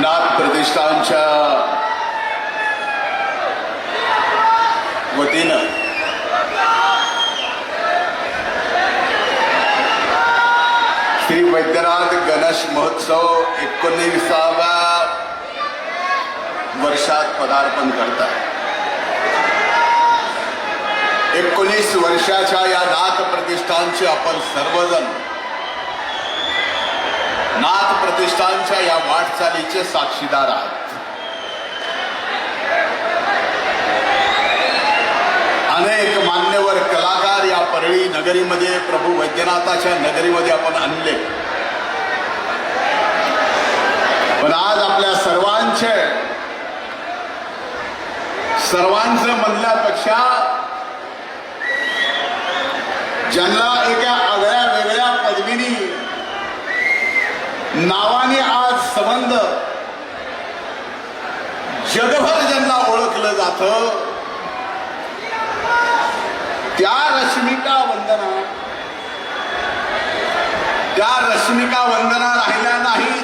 नाथ प्रतिष्ठानच्या वतीनं श्री वैद्यनाथ गणेश महोत्सव एकोणीसाव्या वर्षात पदार्पण करतात. एकोणीस वर्षाच्या या नाथ प्रतिष्ठानचे आपण सर्वजण नाथ प्रतिष्ठानच्या या वाटचालीचे साक्षीदार आहेत. अनेक मान्यवर कलाकार या परळी नगरीमध्ये प्रभू वैद्यनाथाच्या नगरीमध्ये आपण आणले. पण आज आपल्या सर्वांचे सर्वांचं म्हणल्यापेक्षा ज्यांना एका नावाने आज संबंध. जगभर ज्यांना ओळखलं जातं त्या रश्मिका वंदना. त्या रश्मिका वंदना राहिल्या नाहीत.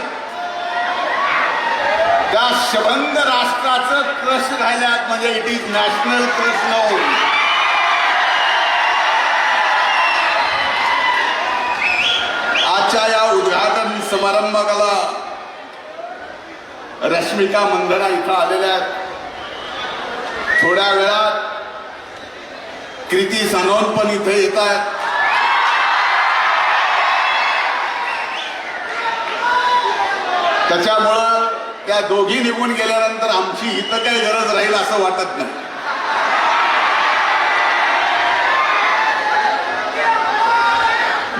त्या शबंद राष्ट्राचं क्रश राहिल्यात म्हणजे it is national crush now आजच्या या समारंभाला रश्मिका मंदना इथं आलेल्या आहेत. थोड्या वेळात कृती सनोन पण इथे येत आहेत. त्याच्यामुळं त्या दोघी निघून गेल्यानंतर आमची इथं काही गरज राहील असं वाटत नाही.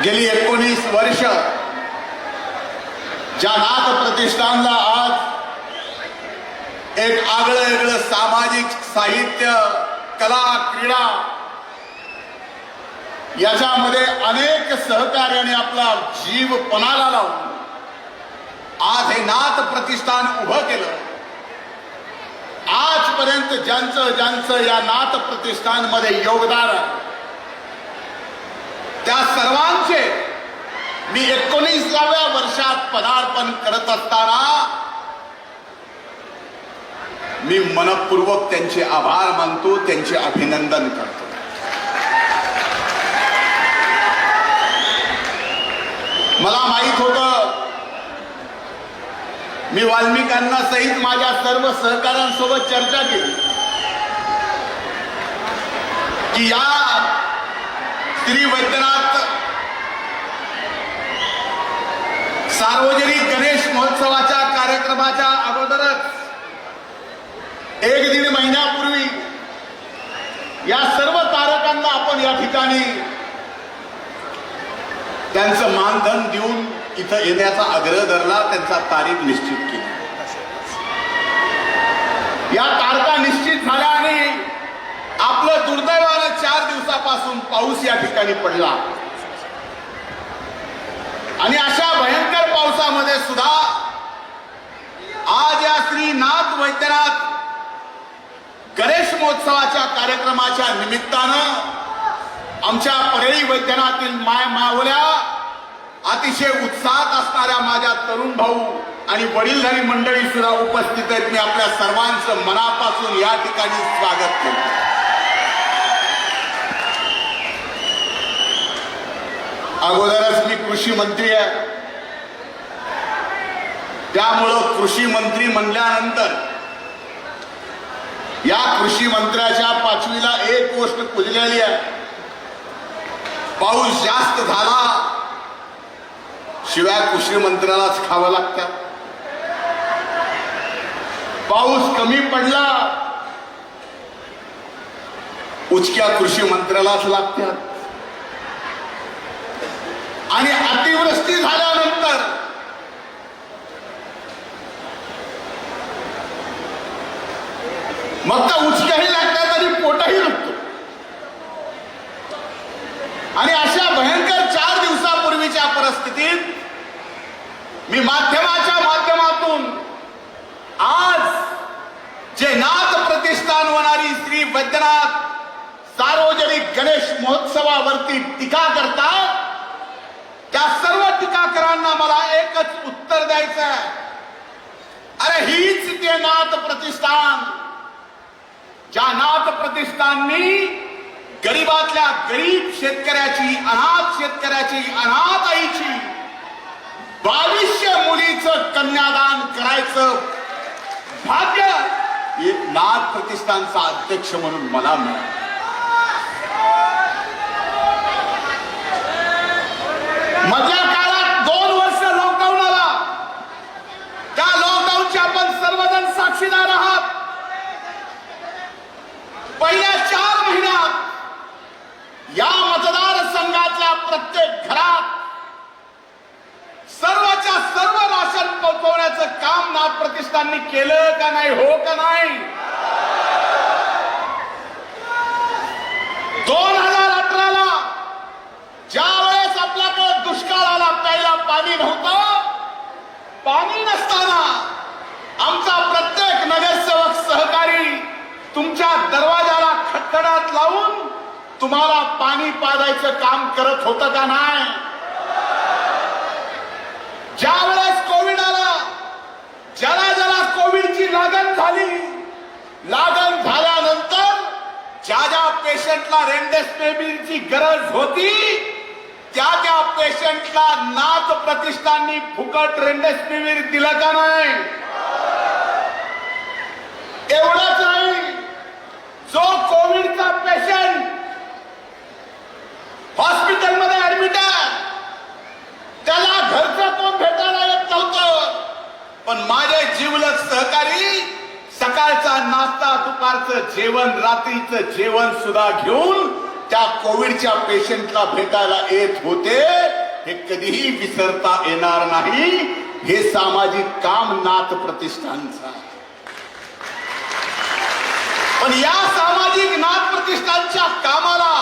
गेली एकोणीस वर्ष. ज्या नाथ प्रतिष्ठानला आज एक आगळं वेगळं सामाजिक साहित्य कला क्रीडा याच्यामध्ये अनेक सहकार्याने आपला जीव पणाला लावून आज हे नाथ प्रतिष्ठान उभं केलं. आजपर्यंत ज्यांचं ज्यांचं या नाथ प्रतिष्ठानमध्ये योगदान आहे त्या सर्वांचे मी एकोणीसाव्या वर्षात पदार्पण करत असताना मी मनपूर्वक त्यांचे आभार मानतो त्यांचे अभिनंदन करतो. मला माहीत होत मी वाल्मिकांना सहित माझ्या सर्व सहकाऱ्यांसोबत चर्चा केली. की या श्री वैद्यनाथ सार्वजनिक गणेश महोत्सवाच्या कार्यक्रमाच्या अगोदरच एक दीड महिन्यापूर्वी या सर्व तारकांना आपण या ठिकाणी त्यांचं मानधन देऊन इथं येण्याचा आग्रह धरला त्यांचा तारीख निश्चित केली. या तारखा निश्चित झाल्या आणि आपलं दुर्दैवानं चार दिवसापासून पाऊस या ठिकाणी पडला. आणि अशा भयंकर पावसामध्ये सुद्धा आज या श्री नाथ वैद्यनाथ गणेश महोत्सवाच्या कार्यक्रमाच्या निमित्तानं आमच्या परळी वैद्यनाथील माय मावल्या अतिशय उत्साहात असणाऱ्या माझ्या तरुण भाऊ आणि वडीलधारी मंडळी सुद्धा उपस्थित आहेत. मी आपल्या सर्वांचं मनापासून या ठिकाणी स्वागत करतो. अगोदरच मी कृषी मंत्री आहे. त्यामुळं कृषी मंत्री म्हणल्यानंतर या कृषी मंत्र्याच्या पाचवीला एक गोष्ट पुजलेली आहे. पाऊस जास्त झाला शिवाय कृषी मंत्र्यालाच खावं लागतं. पाऊस कमी पडला उचक्या कृषी मंत्र्यालाच लागतात. आणि अतिवृष्टी झाल्यानंतर मग तर उचक्याही लागतात आणि पोटही दुखतो आणि अशा भयंकर चार दिवसापूर्वीच्या परिस्थितीत मी माध्यमाच्या माध्यमातून आज जे नाथ प्रतिष्ठान होणारी श्री वैद्यनाथ सार्वजनिक उत्सवावरती टीका करतात? त्या सर्व टीकाकरांना मला एकच उत्तर द्यायचं आहे. अरे हीच ते नाथ प्रतिष्ठान ज्या नाथ प्रतिष्ठाननी गरीबातल्या गरीब शेतकऱ्याची अनाथ शेतकऱ्याची अनाथ आईची बावीसशे मुलीचं कन्यादान करायचं. भाग्य एक नाथ प्रतिष्ठानचा अध्यक्ष म्हणून मला मिळालं मधल्या काळात दोन वर्ष लॉकडाऊन आला त्या लॉकडाऊनचे आपण सर्वजण साक्षीदार आहात पहिल्या चार महिन्यात या मतदारसंघातल्या प्रत्येक घरात सर्वच्या सर्व राशन पोहोचवण्याचं काम नाथ प्रतिष्ठाननी केलं का नाही हो का नाही? दोन हजार अठराला ज्या वेळेस आपल्याकडे दुष्काळ आला प्यायला पाणी नव्हतं पाणी नसताना आमचा प्रत्येक नगरसेवक सहकारी तुमच्या दरवाजाला खटखडात लावून तुम्हाला पाणी पाजायचं काम करत होतं का नाही ज्या वेळेस कोविड आला ज्याला ज्याला कोविडची लागण झाली लागण झाल्यानंतर ज्या ज्या पेशंटला रेमडेसिवीरची गरज होती त्या त्या पेशंटला नाथ प्रतिष्ठाननी फुकट रेमडेसिवीर दिलं का नाही? एवढंच नाही. जो कोविडचा पेशंट हॉस्पिटल ऍडमिट आहे त्याला घरचं कोण भेटायला येत नव्हतं पण माझे जीवलक सहकारी सकाळचा नाश्ता जेवण रात्रीचं जेवण सुद्धा घेऊन त्या कोविडच्या पेशंटला भेटायला येत होते हे कधीही विसरता येणार नाही. हे सामाजिक काम नाथ प्रतिष्ठानचा पण या सामाजिक नाथ प्रतिष्ठानच्या कामाला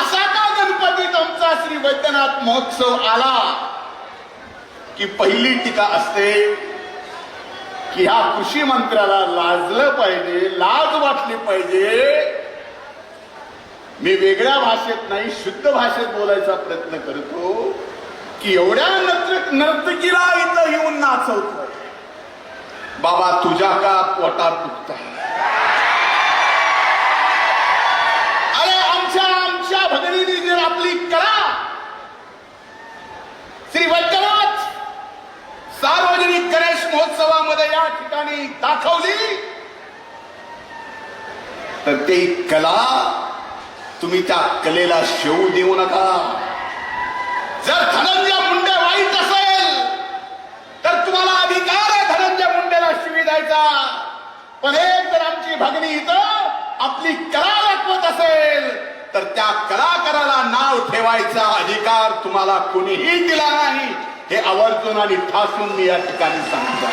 असा का गणपतीत आमचा श्री वैद्यनाथ महोत्सव आला की पहिली टीका असते की ह्या कृषी मंत्र्याला लाजलं पाहिजे लाज वाटली पाहिजे. मी वेगळ्या भाषेत नाही शुद्ध भाषेत बोलायचा प्रयत्न करतो की एवढ्या नर्तक नर्तकीला इथं येऊन नाचवतो बाबा तुझ्या का पोटात दुखत अरे आमच्या आमच्या भगिनीने जर आपली कला श्री वैद्यनाथ सार्वजनिक गणेश त्या ठिकाणी दाखवली. तर ते कला तुम्ही त्या कलेला शेवू देऊ नका. जर धनंजय मुंडे वाईट असेल तर तुम्हाला अधिकार आहे धनंजय मुंडेला शिवी द्यायचा. पण एक जर आमची भगणी इथं आपली कला दाखवत असेल तर त्या कलाकाराला नाव ठेवायचा अधिकार तुम्हाला कोणीही दिला नाही. हे आवर्जून आणि ठासून मी या ठिकाणी सांगतो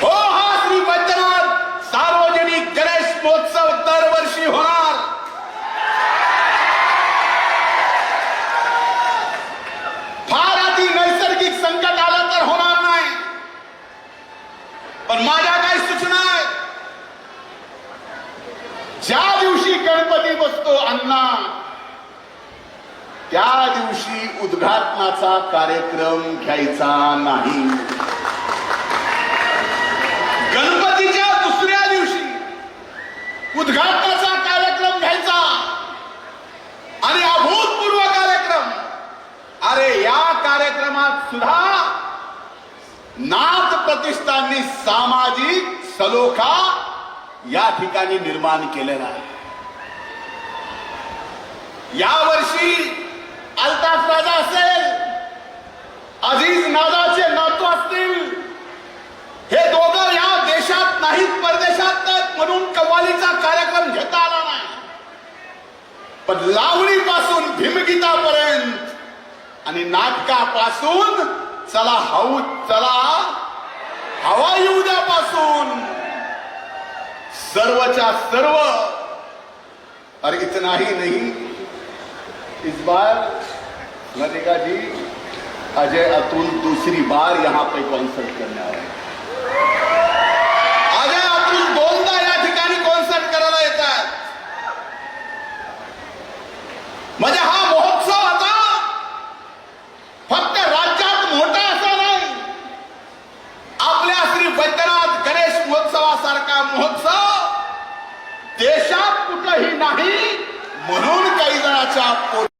हो हा श्री वैद्यनाथ सार्वजनिक गणेश महोत्सव दरवर्षी होणार फार अति नैसर्गिक संकट आलं तर होणार नाही पण माझ्या काय सूचना आहेत ज्या दिवशी गणपती बसतो अण्णा त्या दिवशी उद्घाटनाचा कार्यक्रम घ्यायचा नाही. गणपतीच्या दुसऱ्या दिवशी उद्घाटनाचा कार्यक्रम घ्यायचा. आणि अभूतपूर्व कार्यक्रम. अरे या कार्यक्रमात सुद्धा नाथ प्रतिष्ठाननी सामाजिक सलोखा या ठिकाणी निर्माण केलेला आहे. यावर्षी अल्ताफ राजा असेल अजीज नादाचे नातू असतील. हे दोघं या देशात नाहीत परदेशात नाहीत म्हणून कव्वालीचा कार्यक्रम घेता आला नाही. पण लावणीपासून भीमगीतापर्यंत आणि नाटकापासून चला हाऊ चला हवा येऊ सर्वच्या सर्व और इतना ही नहीं. इस बार ललिका जी अजय अतुल दूसरी बार यहाँ पे कॉन्सर्ट करने आ रहे हैं।